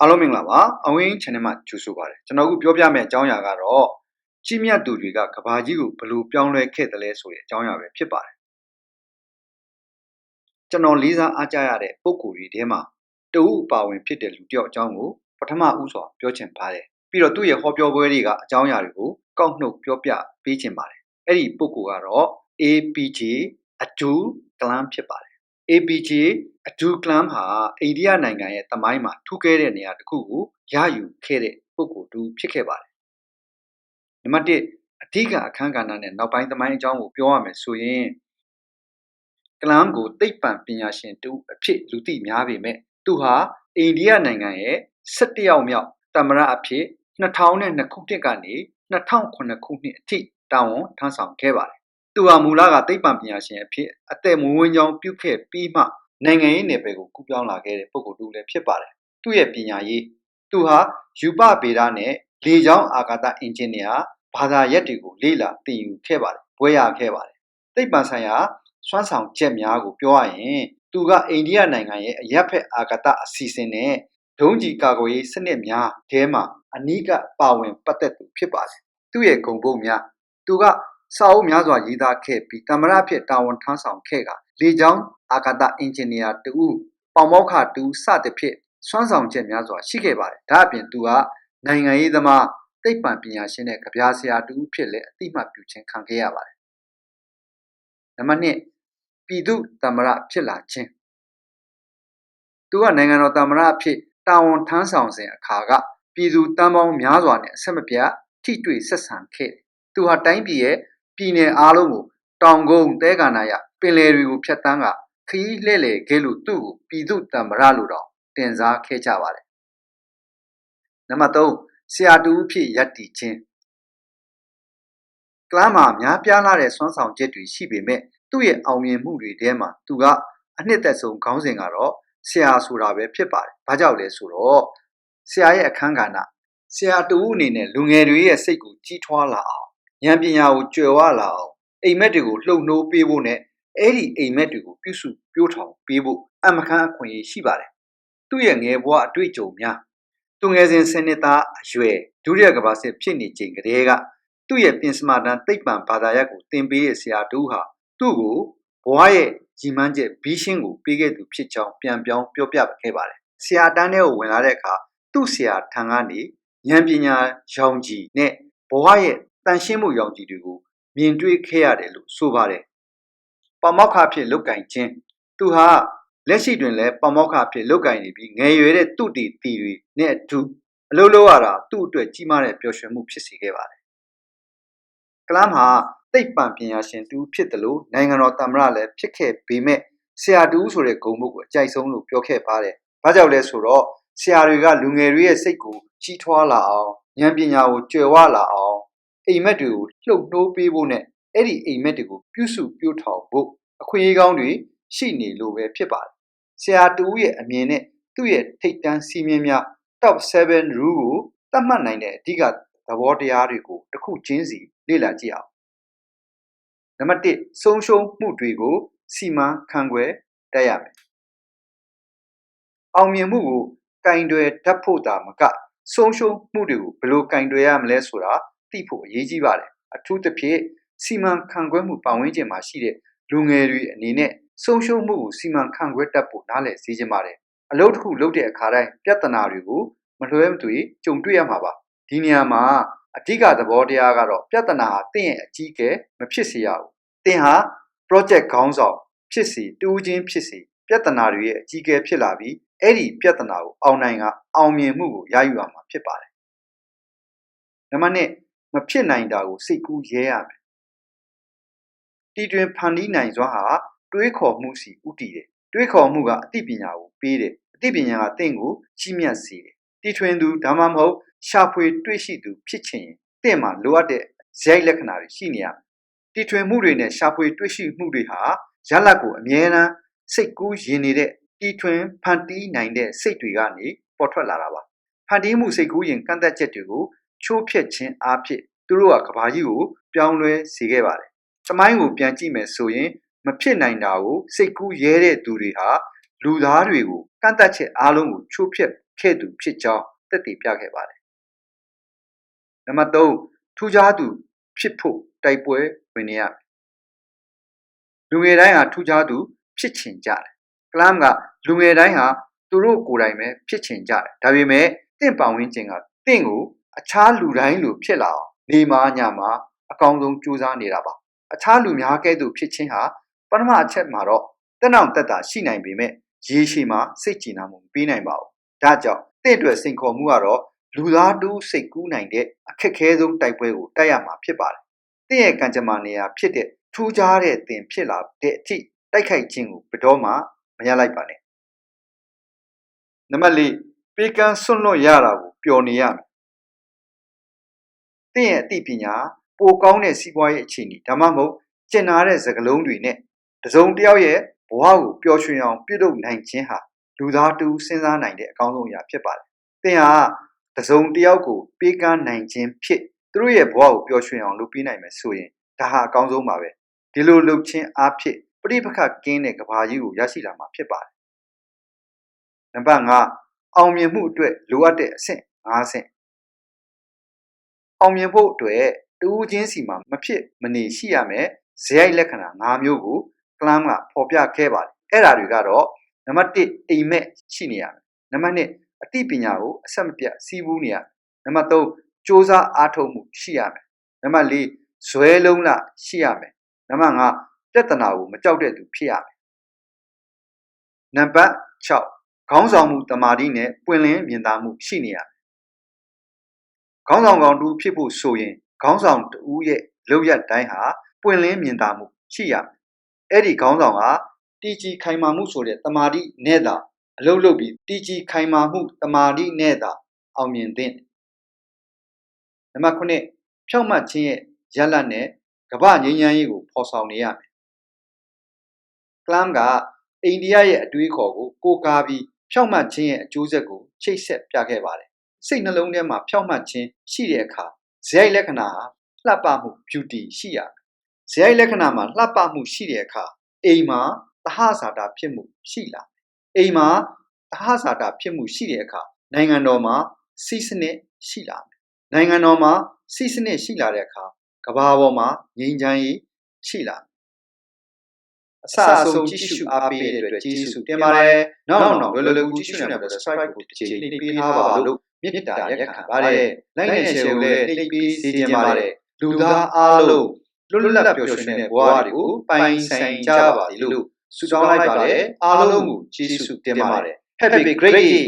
အားလုံးမင်္ဂလာပါအဝင်း channel မှာကြိုဆိုပါရစေကျွန်တော်အခုပြောပြမယ့်အကြောင်းအရာကတော့ကြီးမြတ်သူတွေကကဘာကြီးကိုဘယ်လိုပြောင်းလဲခဲ့တယ်လဲဆိုတဲ့အကြောင်းအရာပဲဖြစ်ပါတယ်ကျွန်တော်လေးစားအားကြရတဲ့ပုံကိုယ်တွေထဲမှာတဦးအပါဝင်ဖြစ်တဲ့လူတစ်ယောက်အကြောင်းကိုပထမဦးစွာပြောချင်ပါတယ်ပြီးတော့သူ့ရဲ့ဟောပြောပွဲတွေကအကြောင်းအရာတွေကိုကောက်နှုတ်ပြောပြပေးချင်ပါတယ်အဲ့ဒီပုံကိုကတော့ APJ အတူကလန်ဖြစ်ပါတယ် APJ အဒူကလမ်ဟာအိန္ဒိယနိုင်ငံရဲ့တမိုင်းမှာထူးကဲတဲ့နေရာတစ်ခုကိုရယူခဲ့တဲ့ပုဂ္ဂိုလ်တူဖြစ်ခဲ့ပါတယ်။နံပါတ်1အဓိကအခန်းကဏ္ဍနဲ့နောက်ပိုင်းတမိုင်းအကြောင်းကိုပြောရမယ်ဆိုရင်ကလမ်ကိုသိပ္ပံပညာရှင်တူအဖြစ်လူသိများပေမဲ့သူဟာအိန္ဒိယနိုင်ငံရဲ့17ယောက်မြောက်တမရအဖြစ်2002ခုနှစ်ကနေ2009ခုနှစ်အထိတာဝန်ထမ်းဆောင်ခဲ့ပါတယ် သူဟာမူလကသိပ္ပံပညာရှင်အဖြစ်အသက်မွေးဝမ်းကြောင်းပြုခဲ့ပြီးမှနိုင်ငံရေးနယ်ပယ်ကိုကူးပြောင်းလာခဲ့တဲ့ပုဂ္ဂိုလ်တူလည်းဖြစ်ပါတယ်။သူ့ရဲ့ပညာရေးသူဟာယူပဗေဒနဲ့လေကြောင်းအာကာသအင်ဂျင်နီယာဘာသာရပ်တွေကိုလေ့လာသင်ယူခဲ့ပါတယ်။ဘွဲ့ရခဲ့ပါတယ်။သိပ္ပံဆိုင်ရာစွမ်းဆောင်ချက်များကိုပြောရရင်သူကအိန္ဒိယနိုင်ငံရဲ့အရက်ဖက်အာကာသအစီအစဉ်နဲ့ဒုံးကျည်ကာကွယ်ရေးစနစ်များထဲမှာအနိကပါဝင်ပတ်သက်သူဖြစ်ပါတယ်။သူ့ရဲ့ဂုဏ်ပုတ်များသူက စာအုပ်များစွာရေးသားခဲ့ပြီးတမရဖြစ်တာဝန်ထမ်းဆောင်ခဲ့ကလေကြောင်းအာကာသအင်ဂျင်နီယာတူပေါမောက်ခတူစသဖြင့်စွမ်းဆောင်ချက်များစွာရှိခဲ့ပါတယ်။ဒါအပြင်သူကနိုင်ငံရေးသမားသိပ္ပံပညာရှင်နဲ့ကြပြဆရာတူဖြစ်လည်းအတိမတ်ပြုခြင်းခံခဲ့ရပါတယ်။နံပါတ်1ပြည်သူတမရဖြစ်လာခြင်းသူကနိုင်ငံတော်တမရဖြစ်တာဝန်ထမ်းဆောင်စဉ်အခါကပြည်သူတန်ပေါင်းများစွာနဲ့အဆက်မပြတ်ထိတွေ့ဆက်ဆံခဲ့တယ်။သူဟာတိုင်းပြည်ရဲ့ ပြည်နယ်အားလုံးကိုတောင်ကုန်းတဲကနာရပင်လယ်တွေကိုဖျက်ဆီးကခီးလှဲ့လေခဲ့လို့သူ့ကိုပြည်သူတံမရလို့တော့တင်စားခဲ့ကြပါတယ်နံပါတ်3ဆရာတူဖြစ်ယက်တီချင်းကလမ်းမှာများပြားလာတဲ့စွမ်းဆောင်ချက်တွေရှိပေမဲ့သူ့ရဲ့အောင်မြင်မှုတွေထဲမှာသူကအနှစ်သက်ဆုံးခေါင်းစဉ်ကတော့ဆရာဆိုတာပဲဖြစ်ပါတယ်။ဘာကြောင့်လဲဆိုတော့ဆရာရဲ့အခန်းကဏ္ဍဆရာတူအနေနဲ့လူငယ်တွေရဲ့စိတ်ကိုကြီးထွားလာအောင် ဉာဏ်ပညာကိုကြွယ်ဝလာအောင်အိမ်မက်တွေကိုလှုပ်နှိုးပေးဖို့နဲ့အဲ့ဒီအိမ်မက်တွေကိုပြုစုပြိုးထောင်ပေးဖို့အမခန်းအခွင့်အရေးရှိပါတယ်။သူ့ရဲ့ငယ်ဘဝအတွေ့အကြုံများသူငယ်စဉ်စနစ်သားအရွယ်ဒုတိယကမ္ဘာစစ်ဖြစ်နေချိန်ကတည်းကသူ့ရဲ့ပြင်စမာတန်သိပ္ပံဘာသာရပ်ကိုသင်ပေးတဲ့ဆရာတူဟာသူ့ကိုဘဝရဲ့ကြီးမှန်းချက်ဘီရှင်းကိုပေးခဲ့သူဖြစ်ကြောင်းပြန်ပြောင်းပြောပြခဲ့ပါတယ်။ဆရာတန်းထဲကိုဝင်လာတဲ့အခါသူ့ဆရာထံကနေဉာဏ်ပညာရောင်ကြီးနဲ့ဘဝရဲ့ တန်ရှင်းမှုရောင်ကြီးတွေကိုမြင်တွေ့ခဲ့ရတယ်လို့ဆိုပါတယ်။ပမောက္ခဖြစ်လုတ်ကင်ခြင်းသူဟာလက်ရှိတွင်လည်းပမောက္ခဖြစ်လုတ်ကင်နေပြီးငယ်ရွယ်တဲ့သူတီတီတွေနဲ့အတူအလုပ်လုပ်ရတာသူ့အတွက်ကြီးမားတဲ့ပျော်ရွှင်မှုဖြစ်စေခဲ့ပါတယ်။ကလမ်ဟာသိပ္ပံပညာရှင်တူဖြစ်တယ်လို့နိုင်ငံတော်တမရလည်းဖြစ်ခဲ့ပေမဲ့ဆရာတူဆိုတဲ့ဂုဏ်ပုတ်ကိုအကြိုက်ဆုံးလို့ပြောခဲ့ပါတယ်။ဘာကြောင့်လဲဆိုတော့ဆရာတွေကလူငယ်တွေရဲ့စိတ်ကိုကြီးထွားလာအောင်ဉာဏ်ပညာကိုကြွယ်ဝလာအောင် အိမ်မက်တွေကိုလှုပ်နှိုးပေးဖို့နဲ့အဲ့ဒီအိမ်မက်တွေကိုပြုစုပြုထောင်ဖို့အခွင့်အရေးကောင်းတွေရှိနေလို့ပဲဖြစ်ပါတယ်။ဆရာတူရဲ့အမြင်နဲ့သူ့ရဲ့ထိတ်တန်းစီးမြင်များ top 7 rule ကိုသတ်မှတ်နိုင်တဲ့အဓိကသဘောတရားတွေကိုတစ်ခုချင်းစီလေ့လာကြည့်အောင်။နံပါတ်1ဆုံးရှုံးမှုတွေကိုစီမံခန့်ခွဲတက်ရမယ်။အောင်မြင်မှုကိုကင်တွယ်တတ်ဖို့တာမကဆုံးရှုံးမှုတွေကိုဘယ်လိုကင်တွယ်ရမလဲဆိုတာ သိဖို့အရေးကြီးပါတယ်အထူးသဖြင့်စီမံခန့်ခွဲမှုပတ်ဝန်းကျင်မှာရှိတဲ့လူငယ်တွေအနေနဲ့ဆုံးရှုံးမှုကိုစီမံခန့်ခွဲတတ်ဖို့နားလည်စေချင်ပါတယ်အလုပ်တစ်ခုလုပ်တဲ့အခါတိုင်းပြဿနာတွေကိုမလွှဲမသွေကြုံတွေ့ရမှာပါဒီနေရာမှာအဓိကသဘောတရားကတော့ပြဿနာဟာတင့်ရဲ့အကြီးအကဲမဖြစ်စေရဘူးတင်ဟာ project ခေါင်းဆောင်ဖြစ်စီတူးချင်းဖြစ်စီပြဿနာတွေရဲ့အကြီးအကဲဖြစ်လာပြီးအဲ့ဒီပြဿနာကိုအောင်နိုင်ကအောင်မြင်မှုကိုရယူရမှာဖြစ်ပါတယ်နံပါတ်1 မဖြစ်နိုင်တာကိုစိတ်ကူးရဲရမယ်တီတွင်ဖန်တီးနိုင်စွာဟာတွေးခေါ်မှုစီဥတည်တယ်တွေးခေါ်မှုကအသိပညာကိုပေးတယ်အသိပညာကတင့်ကိုကြီးမြတ်စေတယ်တီထွင်သူဒါမှမဟုတ်ရှာဖွေတွေ့ရှိသူဖြစ်ချင်ရင်တင့်မှာလိုအပ်တဲ့ဇယိုက်လက္ခဏာတွေရှိနေရမယ်တီထွင်မှုတွေနဲ့ရှာဖွေတွေ့ရှိမှုတွေဟာရလတ်ကိုအမြဲတမ်းစိတ်ကူးယဉ်နေတဲ့တီထွင်ဖန်တီးနိုင်တဲ့စိတ်တွေကနေပေါ်ထွက်လာတာပါဖန်တီးမှုစိတ်ကူးယဉ်ကန့်သက်ချက်တွေကို ချိုးဖျက်ခြင်းအဖြစ်သူတို့ကကဘာကြီးကိုပြောင်းလဲစေခဲ့ပါတယ်။သမိုင်းကိုပြန်ကြည့်မယ်ဆိုရင်မဖြစ်နိုင်တာကိုစိတ်ကူးရဲတဲ့သူတွေဟာလူသားတွေကိုကန့်သက်ချက်အားလုံးကိုချိုးဖျက်ခဲ့သူဖြစ်ကြောင်းသက်သေပြခဲ့ပါတယ်နံပါတ်3ထူးခြားသူဖြစ်ဖို့တိုက်ပွဲဝင်နေရမယ်လူငယ်တိုင်းဟာထူးခြားသူဖြစ်ချင်ကြတယ်ကလမ်ကလူငယ်တိုင်းဟာသူတို့ကိုယ်တိုင်ပဲဖြစ်ချင်ကြတယ်ဒါပေမဲ့တင့်ပတ်ဝန်းကျင်ကတင့်ကို အခြားလူတိုင်းလိုဖြစ်လာအောင်နေမာညမှာအကောင်းဆုံးကြိုးစားနေတာပါအခြားလူများကဲ့သို့ဖြစ်ခြင်းဟာပထမအချက်မှာတော့တက်နောက်တက်တာရှိနိုင်ပေမဲ့ရေရှည်မှာစိတ်ကြည်နာမှုမပေးနိုင်ပါဘူးဒါကြောင့်တင့်အတွက်စိန်ခေါ်မှုကတော့လူသားတူးစိတ်ကူးနိုင်တဲ့အခက်ခဲဆုံးတိုက်ပွဲကိုတိုက်ရမှာဖြစ်ပါတယ်တင့်ရဲ့ကံကြမ္မာနေရာဖြစ်တဲ့ထူးခြားတဲ့တင်ဖြစ်လာတဲ့အထိတိုက်ခိုက်ခြင်းကိုဘယ်တော့မှမရလိုက်ပါနဲ့နံပါတ်၄ပေကံဆွန့်လွတ်ရတာကိုပျော်နေရမယ် တင့်ရဲ့အသိပညာပိုကောင်းတဲ့စီးပွားရေးအခြေအနေဒါမှမဟုတ်ကျင်နာတဲ့စကားလုံးတွေနဲ့တစုံတစ်ယောက်ရဲ့ဘဝကိုပျော်ရွှင်အောင်ပြုလုပ်နိုင်ခြင်းဟာလူသားတူစဉ်းစားနိုင်တဲ့အကောင်းဆုံးအရာဖြစ်ပါတယ်။သင်ဟာတစုံတစ်ယောက်ကိုပေးကမ်းနိုင်ခြင်းဖြစ်သူတို့ရဲ့ဘဝကိုပျော်ရွှင်အောင်လုပ်ပေးနိုင်မယ်ဆိုရင်ဒါဟာအကောင်းဆုံးပါပဲ။ဒီလိုလုပ်ခြင်းအဖြစ်ပြိပခတ်ကင်းတဲ့ကဘာကြီးကိုရရှိလာမှာဖြစ်ပါတယ်။နံပါတ်5အောင်မြင်မှုအတွက်လိုအပ်တဲ့အဆင့်5ဆင့် အောင်မြင်ဖို့အတွက်တူးချင်းစီမှာမဖြစ်မနေရှိရမယ်ဇယိုက်လက္ခဏာ၅မျိုးကိုကလမ်ကဖော်ပြခဲ့ပါတယ်အဲ့ဒါတွေကတော့နံပါတ်1အိမ်မက်ရှိနေရမယ်နံပါတ်2အသိပညာကိုအဆက်မပြတ်စီးပူးနေရမယ်နံပါတ်3စ조사အားထုတ်မှုရှိရမယ်နံပါတ်4ဇွဲလုံးလရှိရမယ်နံပါတ်5ပြဿနာကိုမကြောက်တဲ့သူဖြစ်ရမယ်နံပါတ်6ခေါင်းဆောင်မှုတမာတိနဲ့ပွင့်လင်းမြင်သာမှုရှိနေရမယ် ခေါင်းဆောင်ကောင်တူဖြစ်ဖို့ဆိုရင်ခေါင်းဆောင်တူရဲ့လောက်ရတိုင်းဟာပွင့်လင်းမြင်သာမှုရှိရမယ်အဲ့ဒီခေါင်းဆောင်ဟာတီကြီးခိုင်မာမှုဆိုတဲ့တမာတိနဲ့သာအလုပ်လုပ်ပြီးတီကြီးခိုင်မာမှုတမာတိနဲ့သာအောင်မြင်သင့်နံပါတ်9ဖြောက်မှတ်ခြင်းရဲ့ရလတ်နဲ့ကမ္ဘာငြိမ်းချမ်းရေးကိုဖော်ဆောင်နေရမယ်ကလမ်ကအိန္ဒိယရဲ့အတွေးခေါ်ကိုကိုးကားပြီးဖြောက်မှတ်ခြင်းရဲ့အကျိုးဆက်ကိုချိတ်ဆက်ပြခဲ့ပါတယ် စိတ်နှလုံးထဲမှာဖြောက်မှတ်ခြင်းရှိတဲ့အခါဇယိုက်လက္ခဏာဟာလှပမှု beauty ရှိရမယ်ဇယိုက်လက္ခဏာမှာလှပမှုရှိတဲ့အခါအိမ်မှာသဟဇာတာဖြစ်မှုရှိလာအိမ်မှာသဟဇာတာဖြစ်မှုရှိတဲ့အခါနိုင်ငံတော်မှာစီးစနစ်ရှိလာမယ်နိုင်ငံတော်မှာစီးစနစ်ရှိလာတဲ့အခါကဘာပေါ်မှာငြိမ်းချမ်းရေးရှိလာအစအဆုံးကြည့်ရှုအားပေးတဲ့အတွက်ကျေးဇူးတင်ပါတယ်။နောက်နောက်လွယ်လွယ်ကူကြည့်ရှုနိုင်တဲ့ subscribe ကိုတစ်ချိန်နှိပ်ပေးထားပါလို့ မေတ္တာရက်ခံပါတယ်။ like နဲ့ share ကိုလည်းနှိပ်ပေးစေချင်ပါတယ်။လူသားအားလုံးလွတ်လပ်ပျော်ရွှင်တဲ့ဘဝတွေကိုပိုင်ဆိုင်ကြပါသည်လို့ဆုတောင်းလိုက်ပါတယ်အားလုံးကိုကျေးဇူးတင်ပါတယ် Have a great day